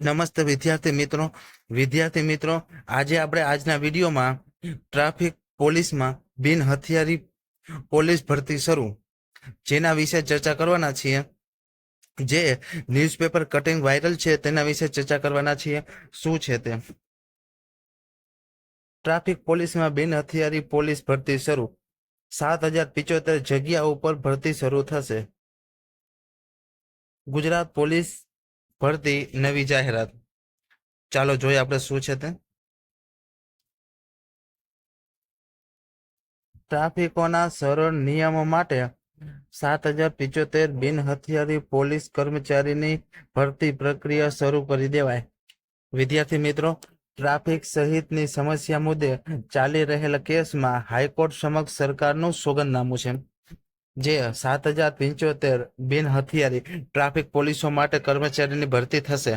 નમસ્તે વિદ્યાર્થી મિત્રો. વિદ્યાર્થી મિત્રો, આજે આપણે આજના વિડીયોમાં ટ્રાફિક પોલીસમાં બિન હથિયારી પોલીસ ભરતી શરૂ. જેના વિશે ચર્ચા કરવાના છીએ. જે ન્યૂઝપેપર કટિંગ વાયરલ છે તેના વિશે ચર્ચા કરવાના છીએ. શું છે તે? ટ્રાફિક પોલીસમાં બિન હથિયારી પોલીસ ભરતી શરૂ. સાત હજાર પિચોતેર જગ્યા ઉપર ભરતી શરૂ થશે. ગુજરાત પોલીસ ભરતી નવી જાહેરાત. ચાલો જોઈએ આપણે શું છે તે. ટ્રાફિકોના સરળ નિયમો માટે સાત હજાર પિચોતેર બિન હથિયારી પોલીસ કર્મચારીની ભરતી પ્રક્રિયા શરૂ કરી દેવાય. વિદ્યાર્થી મિત્રો, ટ્રાફિક સહિતની સમસ્યા મુદ્દે ચાલી રહેલા કેસમાં હાઈકોર્ટ સમક્ષ સરકારનું સોગંદનામું છે. જે સાત હજાર પંચોતેર બિન હથિયારી ટ્રાફિક પોલીસો માટે કર્મચારીની ભરતી થશે.